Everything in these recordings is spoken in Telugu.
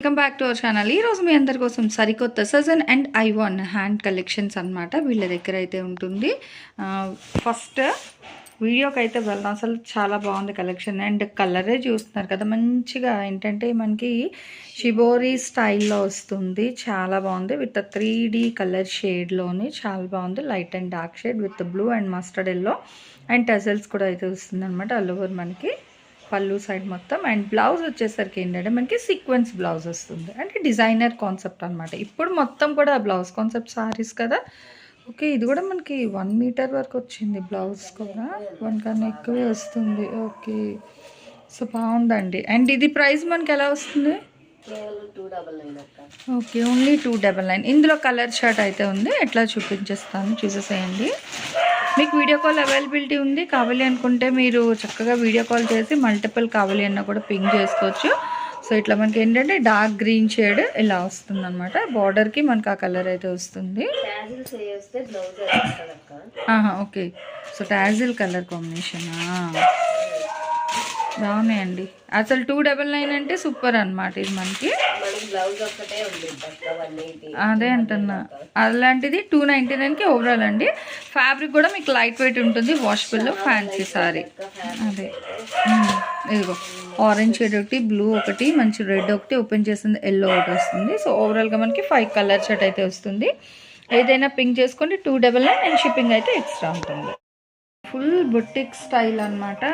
Welcome back to our channel ఈ రోజు మీ అందరి కోసం సరికొత్త Sajan and I one hand collections అనమాట వీళ్ళ దగ్గర అయితే ఉంటుంది. ఫస్ట్ వీడియోకి అయితే వెళ్దాం అసలు చాలా బాగుంది కలెక్షన్ అండ్ కలరే చూస్తున్నారు కదా మంచిగా ఏంటంటే మనకి షిబోరి స్టైల్లో వస్తుంది. చాలా బాగుంది. విత్ త్రీ డీ కలర్ షేడ్లోని చాలా బాగుంది. Light and dark shade with blue and mustard yellow and tassels కూడా అయితే వస్తుంది అనమాట ఆల్ ఓవర్ మనకి. పళ్ళు సైడ్ మొత్తం. అండ్ బ్లౌజ్ వచ్చేసరికి ఏంటంటే మనకి సీక్వెన్స్ బ్లౌజ్ వస్తుంది. అంటే డిజైనర్ కాన్సెప్ట్ అనమాట ఇప్పుడు మొత్తం కూడా బ్లౌజ్ కాన్సెప్ట్ సారీస్ కదా. ఓకే ఇది కూడా మనకి వన్ మీటర్ వరకు వచ్చింది బ్లౌజ్ కూడా. వన్ కన్నా ఎక్కువే వస్తుంది. ఓకే సో బాగుందండి. అండ్ ఇది ప్రైస్ మనకి ఎలా వస్తుంది? Okay only two double nine ఇందులో కలర్ షర్ట్ అయితే ఉంది. ఎట్లా చూపించేస్తాను చూసేసేయండి. మీకు వీడియో కాల్ అవైలబిలిటీ ఉంది కావాలి అనుకుంటే మీరు చక్కగా వీడియో కాల్ చేసి మల్టిపుల్ కావాలి అన్న కూడా పింక్ చేసుకోవచ్చు. సో ఇట్లా మనకి ఏంటంటే డార్క్ గ్రీన్ షేడ్ ఇలా వస్తుంది అనమాట బార్డర్కి మనకి ఆ కలర్ అయితే వస్తుంది. ఆహా, ఓకే సో టాజిల్ కలర్ కాంబినేషనా బాగున్నాయండి అసలు టూ డబల్ నైన్ అంటే సూపర్ అనమాట ఇది మనకి. అదే అంటున్నా. అలాంటిది టూ నైంటీ నైన్కి ఓవరాల్ అండి. ఫ్యాబ్రిక్ కూడా మీకు లైట్ వెయిట్ ఉంటుంది వాషబుల్లో ఫ్యాన్సీ సారీ అదే. ఇదిగో ఆరెంజ్ షేడ్ ఒకటి బ్లూ ఒకటి మంచి రెడ్ ఒకటి ఓపెన్ చేసింది ఎల్లో ఒకటి వస్తుంది. సో ఓవరాల్గా మనకి ఫైవ్ కలర్ షర్ట్ అయితే వస్తుంది. ఏదైనా పింక్ చేసుకోండి two double nine and shipping అయితే ఎక్స్ట్రా ఉంటుంది. ఫుల్ బుటిక్ స్టైల్ అనమాట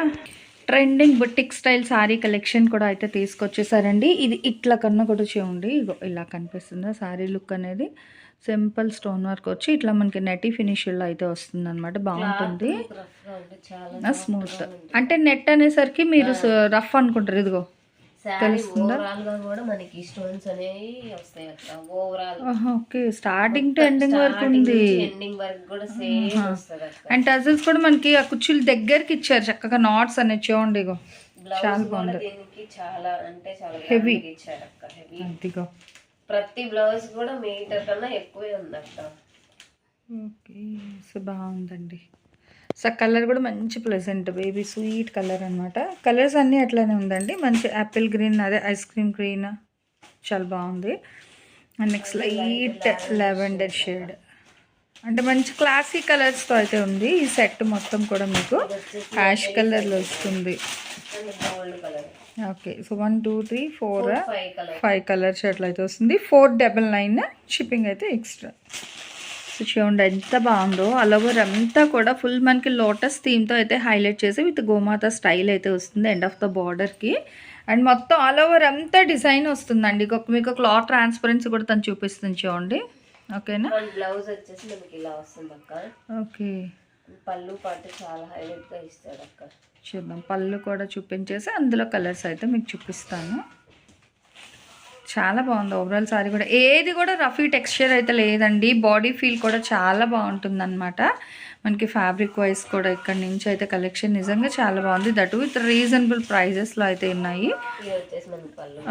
trending boutique style sari collection కూడా అయితే తీసుకొచ్చేసారండి. ఇది ఇట్లా కన్నా కూడా చూడండి. ఇగో ఇలా కనిపిస్తుంది సారీ లుక్ అనేది. సింపుల్ స్టోన్ వర్క్ వచ్చి ఇట్లా మనకి నెటీ ఫినిష్లో అయితే వస్తుంది అనమాట బాగుంటుంది స్మూత్. అంటే నెట్ అనేసరికి మీరు రఫ్ అనుకుంటారు. ఇదిగో. ఓవరాల్గా కూడా మనకి స్టోన్స్ అనేవి వస్తాయి అక్క overall. Okay. Starting to ending వరకు ఉంది. ఎండింగ్ వరకు కూడా సేమ్ వస్తుంది అండ్ టజల్స్ కూడా మనకి ఆ కుర్చీలు దగ్గరికి ఇచ్చారు. చక్కగా నాట్స్ అనేది చూడండి ఇగో. చాలా బాగుంది. దీనికి చాలా అంటే చాలా ఇచ్చారు అక్క హెవీ అదిగో ప్రతి బ్లౌజ్ కూడా మీటర్ కన్నా ఎక్కువే ఉంది అక్క. ఓకే. సో బాగుందండి. సో కలర్ కూడా మంచి ప్లెజెంట్ బేబీ స్వీట్ కలర్ అనమాట కలర్స్ అన్నీ అట్లానే ఉందండి. మంచి యాపిల్ గ్రీన్ అదే ఐస్ క్రీమ్ గ్రీన్ చాలా బాగుంది. And next light lavender shade అంటే మంచి క్లాసీ కలర్స్తో అయితే ఉంది. ఈ సెట్ మొత్తం కూడా మీకు యాష్ కలర్లో వస్తుంది. Okay so one two three four five colour షర్ట్లు అయితే వస్తుంది. ఫోర్ డబల్ నైన్ షిప్పింగ్ అయితే ఎక్స్ట్రా చూడండి ఎంత బాగుందో ఆల్ ఓవర్ అంతా కూడా ఫుల్ మనకి లోటస్ థీమ్తో అయితే హైలైట్ చేసి విత్ గోమాత స్టైల్ అయితే వస్తుంది ఎండ్ ఆఫ్ ద బార్డర్కి అండ్ మొత్తం ఆల్ ఓవర్ అంతా డిజైన్ వస్తుందండి. మీకు క్లాత్ ట్రాన్స్పరెన్సీ కూడా తను చూపిస్తుంది చూడండి. ఓకేనా బ్లౌజ్ వచ్చేసి మనకి ఇలా వస్తుంది అక్క. ఓకే పళ్ళు పాటు చాలా హైలైట్గా ఇస్తాడు అక్క. చూద్దాం. పళ్ళు కూడా చూపించేసి అందులో కలర్స్ అయితే మీకు చూపిస్తాను. చాలా బాగుంది. ఓవరాల్ సారీ కూడా. ఏది కూడా రఫీ టెక్స్చర్ అయితే లేదండి. బాడీ ఫీల్ కూడా చాలా బాగుంటుంది అనమాట మనకి ఫ్యాబ్రిక్ వైజ్ కూడా ఇక్కడ నుంచి అయితే కలెక్షన్ నిజంగా చాలా బాగుంది. దట్ విత్ రీజనబుల్ ప్రైజెస్లో అయితే ఉన్నాయి.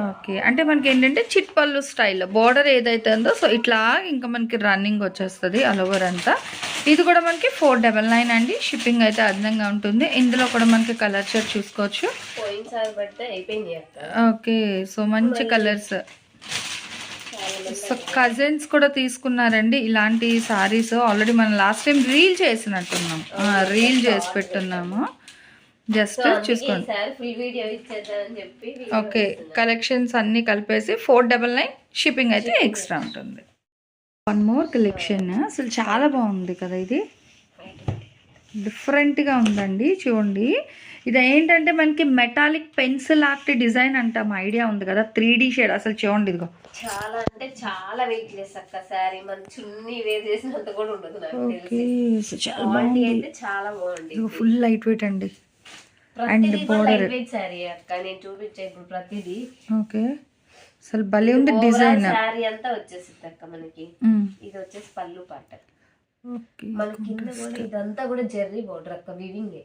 ఓకే అంటే మనకి ఏంటంటే చిట్ పళ్ళు స్టైల్ బార్డర్ ఏదైతే ఉందో సో ఇట్లా ఇంకా మనకి రన్నింగ్ వచ్చేస్తుంది ఆల్ ఓవర్ అంతా. ఇది కూడా మనకి ఫోర్ డబల్ నైన్ అండి. షిప్పింగ్ అయితే అదనంగా ఉంటుంది. ఇందులో కూడా మనకి కలర్ షర్ట్ చూసుకోవచ్చు. ఓకే సో మంచి కలర్స్ సో కజిన్స్ కూడా తీసుకున్నారండి. ఇలాంటి సారీస్ ఆల్రెడీ మనం లాస్ట్ టైం రీల్ చేసినట్టున్నాం రీల్ చేసి పెట్టున్నాము. జస్ట్ చూసుకోండి. ఓకే కలెక్షన్స్ అన్నీ కలిపేసి ఫోర్ డబల్ నైన్ షిప్పింగ్ అయితే ఎక్స్ట్రా ఉంటుంది. వన్ మోర్ కలెక్షన్ అసలు చాలా బాగుంది కదా ఇది. డిఫరెంట్గా ఉందండి. చూడండి. ఇది ఏంటంటే మనకి మెటాలిక్ పెన్సిల్ ఆర్ట్ డిజైన్ అంటాం. ఐడియా ఉంది కదా? త్రీ డీ షేడ్ అసలు చూడండి ఇదిగో. చాలా అంటే చాలా వెయిట్ లెస్ అక్క. సారీ మన చున్నీ వేర్ చేసినంత కూడా ఉండదు చాలా బాగుంది. అయితే చాలా బాగుంది. ఫుల్ లైట్ వెయిట్ అండి. లైట్ వెయిట్ సారీ అక్క. నేను చూపించే ఇప్పుడు ప్రతిదీ. ఓకే. అసలు భలే ఉంది డిజైన్ సారీ అంతా వచ్చేసింది అక్క మనకి. ఇది వచ్చేసి పళ్ళు పాట. ఓకే. మన కింద కూడా ఇదంతా కూడా జెర్రీ బోర్డర్ అక్క వివింగ్.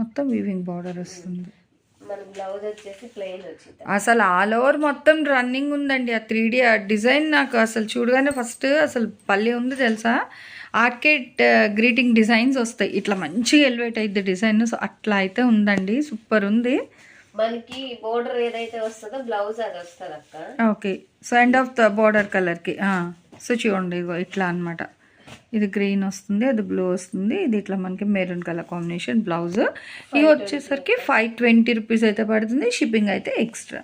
మొత్తం వీవింగ్ బార్డర్ వస్తుంది. మన బ్లౌజ్ వచ్చేసి ప్లెయిన్ వచ్చింది అసలు ఆల్ ఓవర్ మొత్తం రన్నింగ్ ఉందండి. ఆ త్రీ డి ఆ డిజైన్ నాకు అసలు చూడగానే ఫస్ట్ అసలు పల్లె ఉంది తెలుసా? ఆర్కేట్ గ్రీటింగ్ డిజైన్స్ వస్తాయి. ఇట్లా మంచిగా ఎలివేట్ అయింది డిజైన్ సో అట్లా అయితే ఉందండి. సూపర్ ఉంది. మనకి బోర్డర్ ఏదైతే వస్తుందో బ్లౌజ్ అది వస్తుంది అక్క okay so end of the border కలర్కి సో చూడండి ఇగో ఇట్లా అన్నమాట. ఇది గ్రీన్ వస్తుంది అది బ్లూ వస్తుంది. ఇది ఇట్లా మనకి మెరూన్ కలర్ కాంబినేషన్ బ్లౌజ్. ఇవి వచ్చేసరికి ఫైవ్ ట్వంటీ రూపీస్ అయితే పడుతుంది షిప్పింగ్ అయితే ఎక్స్ట్రా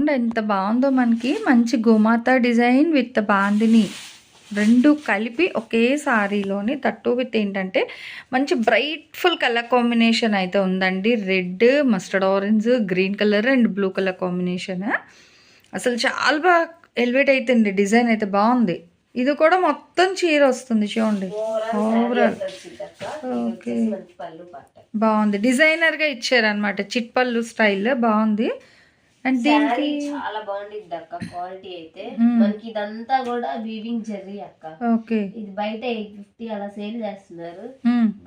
ఎంత బాగుందో మనకి. మంచి గోమాత డిజైన్ విత్ బాందిని. రెండు కలిపి ఒకే సారీలోని తట్టు విత్ ఏంటంటే మంచి బ్రైట్ఫుల్ కలర్ కాంబినేషన్ అయితే ఉందండి. Red mustard orange green colour and blue colour combination. అసలు చాలా బాగా ఎలివేట్ అవుతుంది డిజైన్ అయితే బాగుంది. ఇది కూడా మొత్తం చీర వస్తుంది చూడండి. ఓవరాల్ పాట బాగుంది. డిజైనర్గా ఇచ్చారనమాట చిట్పల్లు స్టైల్ బాగుంది. అండ్ దీనికి చాలా బాగుండిద్ది అక్క క్వాలిటీ అయితే. మనకి ఇదంతా కూడా వీవింగ్ జెర్రీ అక్క. ఓకే ఇది బయట ఎయిట్ ఫిఫ్టీ అలా సేల్ చేస్తున్నారు.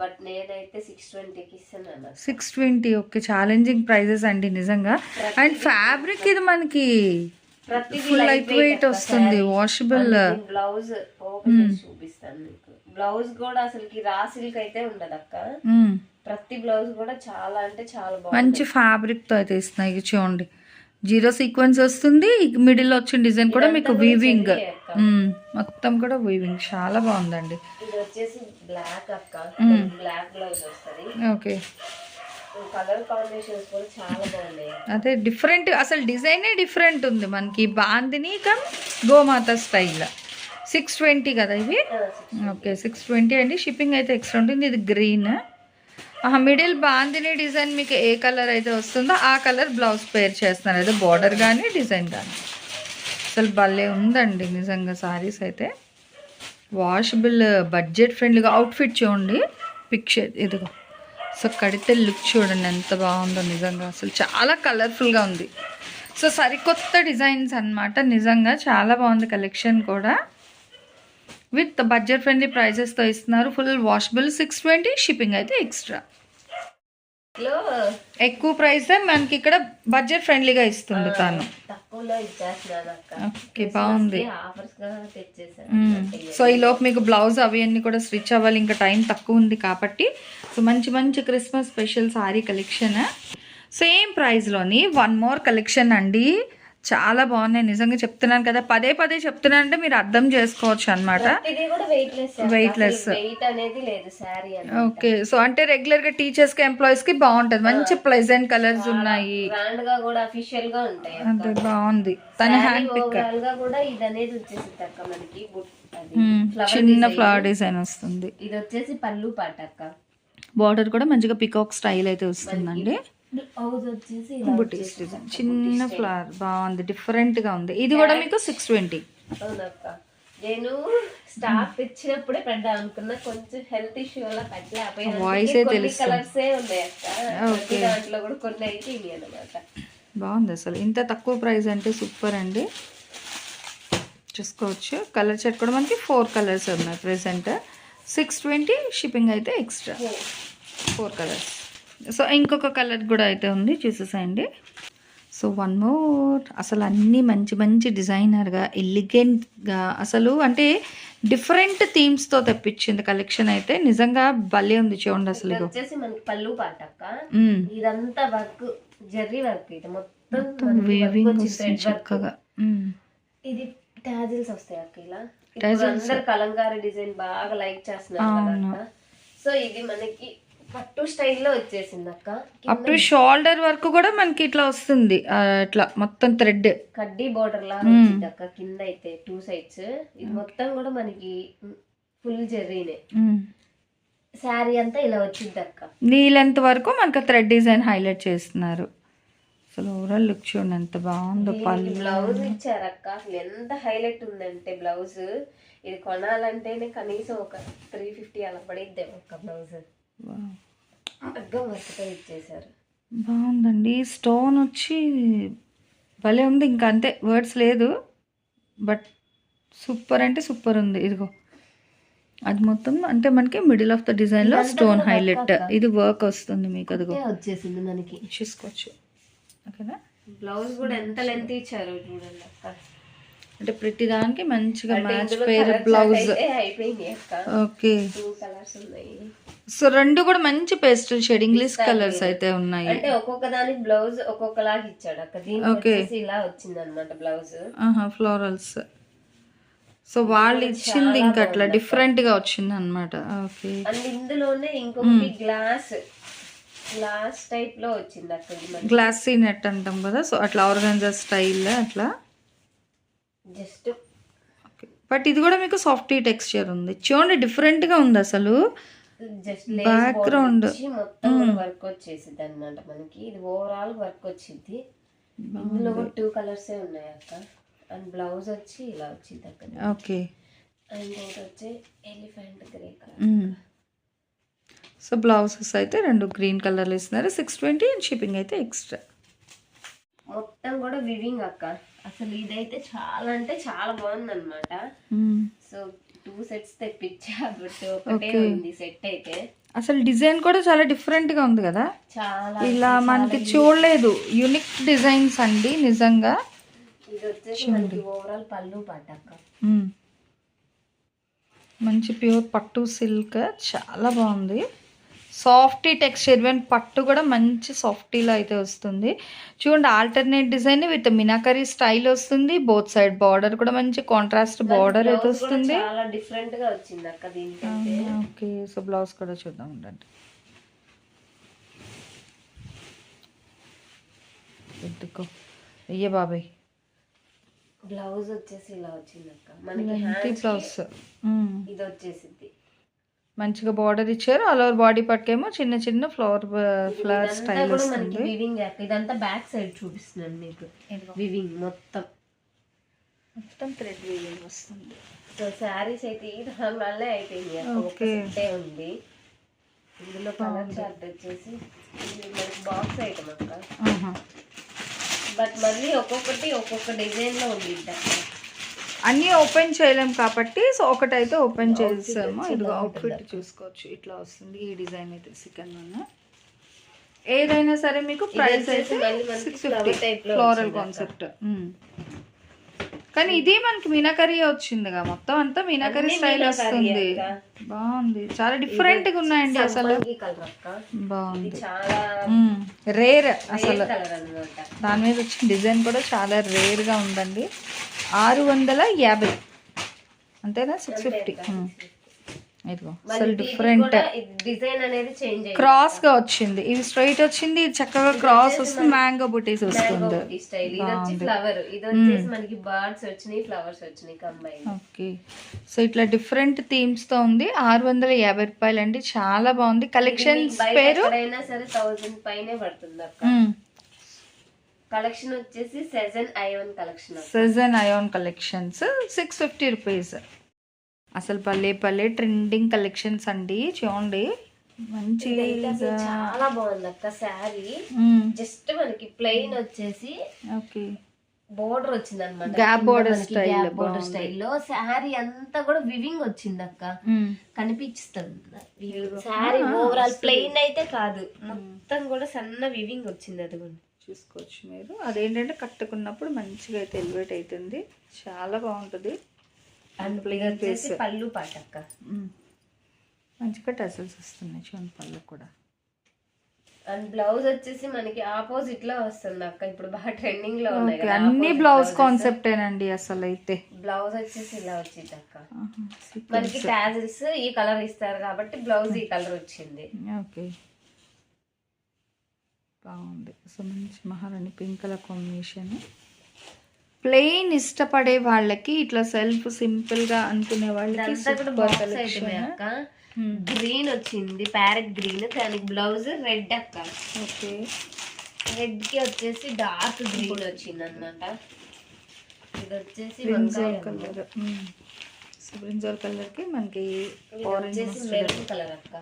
బట్ నేనైతే సిక్స్ ట్వంటీకి ఇస్తున్నాను six twenty okay challenging prices అండి నిజంగా. అండ్ ఫ్యాబ్రిక్ ఇది మనకి ఫుల్ లైట్ వెయిట్ వస్తుంది వాషబుల్ బ్లౌజ్ చేసి చూపిస్తాను మీకు. బ్లౌజ్ కూడా అసలుకి రా సిల్క్ అయితే ఉండదు అక్క ప్రతి బ్లౌజ్ కూడా చాలా అంటే చాలా మంచి fabric తో అయితే ఇస్తున్నాయి ఇది చూడండి. జీరో సీక్వెన్స్ వస్తుంది మిడిల్ వచ్చిన డిజైన్ కూడా మీకు వీవింగ్ మొత్తం కూడా వీవింగ్ చాలా బాగుందండి. ఇది వచ్చేసి బ్లాక్ అక్క బ్లాక్ బ్లౌజ్ వస్తుంది. ఓకే కలర్ కాంబినేషన్స్ కూడా చాలా బాగున్నాయి. అదే డిఫరెంట్ అసలు డిజైనే డిఫరెంట్ ఉంది మనకి బాందిని కమ్ గోమాత స్టైల్. సిక్స్ ట్వంటీ కదా ఇవి? ఓకే సిక్స్ ట్వంటీ అండి. షిప్పింగ్ అయితే ఎక్స్ట్రా ఉంటుంది. ఇది గ్రీన్. మిడిల్ బాందిని డిజైన్ మీకు ఏ కలర్ అయితే వస్తుందో ఆ కలర్ బ్లౌజ్ పేర్ చేస్తున్నారు. అయితే బార్డర్ కానీ డిజైన్ కానీ అసలు భలే ఉందండి నిజంగా సారీస్ అయితే. వాషబుల్ బడ్జెట్ ఫ్రెండ్లీగా. అవుట్ఫిట్ చూడండి. పిక్చర్ ఇదిగో. సో కడితే లుక్ చూడండి ఎంత బాగుందో నిజంగా. అసలు చాలా కలర్ఫుల్గా ఉంది. సో సరికొత్త డిజైన్స్ అన్నమాట. నిజంగా చాలా బాగుంది కలెక్షన్ కూడా. విత్ బడ్జెట్ ఫ్రెండ్లీ ప్రైజెస్తో ఇస్తున్నారు. Full washable six twenty shipping అయితే ఎక్స్ట్రా. ఎక్కువ ప్రైస్ మనకి ఇక్కడ బడ్జెట్ ఫ్రెండ్లీగా ఇస్తుంది తను. ఓకే బాగుంది. సో ఈ లోపు మీకు బ్లౌజ్ అవి అన్ని కూడా స్టిచ్ అవ్వాలి. ఇంకా టైం తక్కువ ఉంది కాబట్టి సో మంచి మంచి Christmas special sari collection same ప్రైస్లోని one more collection అండి. చాలా బాగున్నాయి. నిజంగా చెప్తున్నాను కదా. పదే పదే చెప్తున్నాను అంటే మీరు అర్థం చేసుకోవచ్చు అనమాట ఇది కూడా వెయిట్ లెస్ Weightless. వెయిట్ అనేది లేదు శారీ అని ఓకే సో అంటే రెగ్యులర్గా టీచర్స్కి ఎంప్లాయీస్కి బాగుంటుంది. మంచి ప్లెజెంట్ కలర్స్ ఉన్నాయి. గా గా అంటే బాగుంది. తన హ్యాండ్ పిక్గా అది. చిన్న. ఫ్లవర్ డిజైన్ వస్తుంది. ఇది వచ్చేసి పళ్ళు పాట అక్క. బార్డర్ కూడా మంచిగా పికాక్ స్టైల్ అయితే వస్తుందండి. బుటీస్ డిజైన్. చిన్న ఫ్లవర్ బాగుంది డిఫరెంట్గా ఉంది. ఇది కూడా మీకు సిక్స్ ట్వంటీ నేను స్టాక్ తెచ్చినప్పుడే పెడదాం అనుకున్నా. కొంచెం హెల్త్ ఇష్యూ వల్ల పెట్టలేకపోయాను తెలుస్తుంది. కలర్సే ఉన్నాయి అక్క. దాంట్లో కూడా కొన్ని అయితే ఇవి అనమాట బాగుంది అసలు. ఇంత తక్కువ ప్రైస్ అంటే సూపర్ అండి. చూసుకోవచ్చు. కలర్ సెట్ కూడా మనకి ఫోర్ కలర్స్ ఉన్నాయి ప్రెసెంట్ సిక్స్ ట్వంటీ షిప్పింగ్ అయితే ఎక్స్ట్రా ఫోర్ కలర్స్ సో ఇంకొక కలర్ కూడా అయితే ఉంది చూసేసేయండి. సో వన్ మోర్ అసలు అన్నీ మంచి మంచి డిజైనర్గా ఎలిగెంట్గా అసలు అంటే డిఫరెంట్ థీమ్స్తో తెప్పించింది కలెక్షన్ అయితే నిజంగా భలే ఉంది చూడండి అసలు వచ్చేసి మనకి పళ్ళు పాట అక్క మ్మ్. ఇదంతా వర్క్ జెర్రీ వర్క్ ఇది. మొత్తం వేవింగ్. చక్కగా. ఇది టాజిల్స్ వస్తాయి అక్క ఇలా. అందరు కలంకారీ డిజైన్ బాగా లైక్ చేస్తున్నారు సో ఇది మనకి పట్టు స్టైల్లో వచ్చేసింది అక్క. అప్ టు షోల్డర్ వరకు కూడా మనకి ఇట్లా వస్తుంది. ఇట్లా మొత్తం థ్రెడ్. కడ్డీ బోర్డర్ లాగా వచ్చింది అక్క కింద అయితే టూ సైడ్స్. ఇది మొత్తం కూడా మనకి ఫుల్ జెర్రీనే. శారీ అంతా ఇలా వచ్చింది అక్క. నీ లెంత్ వరకు మనకి థ్రెడ్ డిజైన్ హైలైట్ చేస్తున్నారు. అసలు ఓవరాల్ లుక్ చూడండి ఎంత బాగుందో పళ్ళు. బ్లౌజ్ ఇచ్చారు అక్క అసలు ఎంత హైలైట్ ఉందంటే బ్లౌజ్ ఇది కొనాలంటేనే కనీసం ఒక త్రీ ఫిఫ్టీ అలా పడిద్దే ఒక బ్లౌజ్ వావ్. అగ్గం వర్క్తో ఇచ్చేసారు బాగుందండి. స్టోన్ వచ్చి భలే ఉంది. ఇంకా అంతే వర్డ్స్ లేదు. బట్ సూపర్ అంటే సూపర్ ఉంది. ఇదిగో. అది మొత్తం అంటే మనకి మిడిల్ ఆఫ్ ద డిజైన్లో ఇదంతా స్టోన్ హైలైట్. ఇది వర్క్ వస్తుంది మీకు అదిగో. వచ్చేసింది మనకి. చూసుకోవచ్చు ఓకేనా? బ్లౌజ్ కూడా ఎంత లెంత్ ఇచ్చారు చూడండి అక్క. అంటే ప్రతి దానికి మంచిగా match pair blouse. Okay. So రెండు కూడా మంచి పేస్టల్ షేడ్ ఇంగ్లీష్ కలర్స్ అయితే ఉన్నాయి. అంటే ఒక్కొక్క దానికి బ్లౌజ్ ఒక్కొక్కలాగా ఇచ్చాడు అక్క. దీనికి Okay. వచ్చేసి ఇలా వచ్చింది అనమాట బ్లౌజ్. ఆహా ఫ్లోరల్స్ సో వాళ్ళు ఇచ్చింది ఇంకా అట్లా డిఫరెంట్గా వచ్చింది అనమాట ఓకే. అండ్ ఇందులోనే ఇంకొకటి గ్లాస్ గ్లాస్ టైప్లో వచ్చింది అక్క ఇది మనకి గ్లాసీ నెట్ అంటాం కదా సో అట్లా ఆర్గంజా స్టైల్ అట్లా? జస్ట్. బట్ ఇది కూడా మీకు సాఫ్టీ టెక్స్చర్ ఉంది. చూడండి డిఫరెంట్గా ఉంది అసలు. Just Background. మొత్తం వర్క్ వచ్చేసింది అనమాట మనకి. ఇది ఓవరాల్ వర్క్ వచ్చింది ఇందులో టూ కలర్స్ ఉన్నాయి అక్క. అండ్ బ్లౌజ్ వచ్చి ఇలా వచ్చింది అక్క. ఓకే. అండ్ ఇంకోటి వచ్చి elephant grey colour. So blouses అయితే రెండు గ్రీన్ కలర్లు ఇస్తున్నారు. సిక్స్ ట్వంటీ అండ్ షిప్పింగ్ అయితే ఎక్స్ట్రా. మొత్తం కూడా వివింగ్ అక్క. అసలు ఇదైతే చాలా అంటే చాలా బాగుంది అనమాట సో టూ సెట్స్ తెప్పించా బట్ ఒకటే ఉంది సెట్ అయితే. అసలు డిజైన్ కూడా చాలా డిఫరెంట్గా ఉంది కదా? చాలా ఇలా మనకి చూడలేదు. యూనిక్ డిజైన్స్ అండి నిజంగా. ఇది వచ్చేసి మనకి ఓవరాల్ పళ్ళు పాట అక్క. మంచి ప్యూర్ పట్టు సిల్క్ చాలా బాగుంది. సాఫ్టీ టెక్స్చర్ ఈవెన్ పట్టు కూడా మంచి సాఫ్టీలో అయితే వస్తుంది. చూడండి alternate design with meenakari style వస్తుంది. బోత్ సైడ్ బార్డర్ కూడా మంచి కాంట్రాస్ట్ బార్డర్ అయితే వస్తుంది. చాలా డిఫరెంట్గా వచ్చింది అక్క దీనికైతే ఓకే. సో బ్లౌజ్ కూడా చూద్దాం ఉండండి. ఎత్తుకో అయ్యే బాబాయ్. బ్లౌజ్ వచ్చేసి ఇలా వచ్చింది అక్క. మనకి బ్లౌజ్ ఇది వచ్చేసింది మంచిగా బార్డర్ ఇచ్చారు. ఆల్ ఓవర్ బాడీ పట్టుకేమో చిన్న చిన్న ఫ్లవర్ ఫ్లవర్ స్టైల్ వస్తుంది. వివింగ్ ఇదంతా బ్యాక్ సైడ్ చూపిస్తున్నాను మీకు. వివింగ్ మొత్తం. మొత్తం థ్రెడ్ వీవింగ్ వస్తుంది. సో శారీస్ అయితే ఈ దాని వల్లే అయిపోయింది అక్క ఒక Okay. సెట్టే ఉంది. ఇందులో కలర్ చార్ట్ వచ్చేసి మనకి బాక్స్ ఐటమ్ అక్క. బట్ మళ్ళీ ఒక్కొక్కటి ఒక్కొక్క డిజైన్లో ఉండిద్ది అక్క అన్నీ ఓపెన్ చేయలేం కాబట్టి సో ఒకటైతే ఓపెన్ చేసాము ఇదిగో అవుట్ఫిట్ చూసుకోవచ్చు. ఇట్లా వస్తుంది. ఈ డిజైన్ అయితే సెకండ్ వన్ ఏదైనా సరే మీకు ప్రైస్ అయితే సిక్స్ ఫిఫ్టీ ఫ్లోరల్ కాన్సెప్ట్ కానీ ఇది మనకి మీనాకరీ వచ్చిందిగా. మొత్తం అంతా మీనాకరీ స్టైల్ వస్తుంది. బాగుంది. చాలా డిఫరెంట్గా ఉన్నాయండి అసలు. బాగుంది. రేర్ అసలు. దాని మీద వచ్చిన డిజైన్ కూడా చాలా రేర్గా ఉందండి. ఆరు వందల యాభై. అంతేనా? సిక్స్ ఫిఫ్టీ ఇదిగో అసలు డిఫరెంట్ డిజైన్ అనేది చేంజ్ క్రాస్గా వచ్చింది. ఇది స్ట్రైట్ వచ్చింది. ఇది చక్కగా క్రాస్ వస్తుంది. మ్యాంగో బుటీస్ వస్తుంది. ఈ స్టైల్ ఇది వచ్చి ఫ్లవర్ ఇది వచ్చేసి మనకి బర్డ్స్ వచ్చినాయి ఫ్లవర్స్ వచ్చినాయి కంబైన్ ఓకే. సో ఇట్లా డిఫరెంట్ థీమ్స్తో ఉంది. ఆరు వందల యాభై రూపాయలు అండి చాలా బాగుంది. కలెక్షన్స్ పేరు? సరే థౌసండ్ పైనే పడుతుంది అక్క. కలెక్షన్ వచ్చేసి సెజన్ ఐవన్ కలెక్షన్. సజన్ అయోన్ కలెక్షన్స్ సిక్స్ ఫిఫ్టీ రూపీస్ అసలు పల్లె పల్లె ట్రెండింగ్ కలెక్షన్స్ అండి చూడండి. మంచి చాలా బాగుంది అక్క శారీ. జస్ట్ మనకి ప్లెయిన్ వచ్చేసి ఓకే. బోర్డర్ వచ్చింది అనమాట Gap border style బోర్డర్ స్టైల్లో శారీ అంతా కూడా వివింగ్ వచ్చింది అక్క. కనిపిస్తుంది. శారీ ఓవరాల్ ప్లెయిన్ అయితే కాదు. మొత్తం కూడా సన్న వివింగ్ వచ్చింది అది కూడా చూసుకోవచ్చు మీరు. అదేంటంటే కట్టుకున్నప్పుడు మంచిగా అయితే ఎలివేట్ అవుతుంది. చాలా బాగుంటుంది. అండ్ ఇది వచ్చేసి పళ్ళు పాట అక్క. మ్మ్. మంచిగా టసల్స్ వస్తున్నాయి చూడండి పళ్ళు కూడా. అండ్ బ్లౌజ్ వచ్చేసి మనకి ఆపోజిట్లో వస్తుంది అక్క. ఇప్పుడు బాగా ట్రెండింగ్లో ఉన్నాయి అన్ని బ్లౌజ్ కాన్సెప్టేనండి అసలు అయితే. బ్లౌజ్ వచ్చేసి ఇలా వచ్చింది అక్క. మనకి టాజిల్స్ ఈ కలర్ ఇస్తారు కాబట్టి బ్లౌజ్ ఈ కలర్ వచ్చింది. ఓకే. బాగుంది. సో మంచి మహారాణి పింక్ కలర్ కాంబినేషన్ ప్లెయిన్ ఇష్టపడే వాళ్ళకి ఇట్లా సెల్ఫ్ సింపుల్గా అనుకునే వాళ్ళకి గ్రీన్ వచ్చింది ప్యారెట్ గ్రీన్ దానికి బ్లౌజ్ రెడ్ అక్క. ఓకే. రెడ్కి వచ్చేసి డార్క్ గ్రీన్ వచ్చింది అనమాట ఇది వచ్చేసి. కలర్ బ్రింజాల్ కలర్కి మనకి ఆరెంజ్ కలర్ అక్క.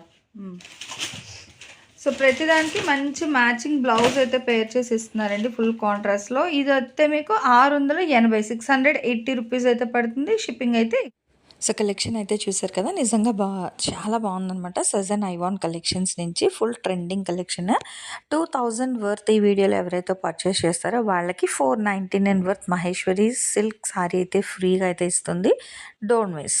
సో ప్రతిదానికి మంచి మ్యాచింగ్ బ్లౌజ్ అయితే పేర్ చేసి ఇస్తున్నారండి ఫుల్ కాంట్రాస్ట్లో ఇది అయితే మీకు ఆరు వందల ఎనభై సిక్స్ హండ్రెడ్ ఎయిటీ రూపీస్ అయితే పడుతుంది. షిప్పింగ్ అయితే సో కలెక్షన్ అయితే చూసారు కదా నిజంగా బా చాలా బాగుందనమాట సజన్ ఐవాన్ కలెక్షన్స్ నుంచి full trending collection two thousand worth ఈ వీడియోలో ఎవరైతే పర్చేస్ చేస్తారో వాళ్ళకి four ninety nine worth Maheshwari silk sari అయితే ఫ్రీగా అయితే ఇస్తుంది. Don't miss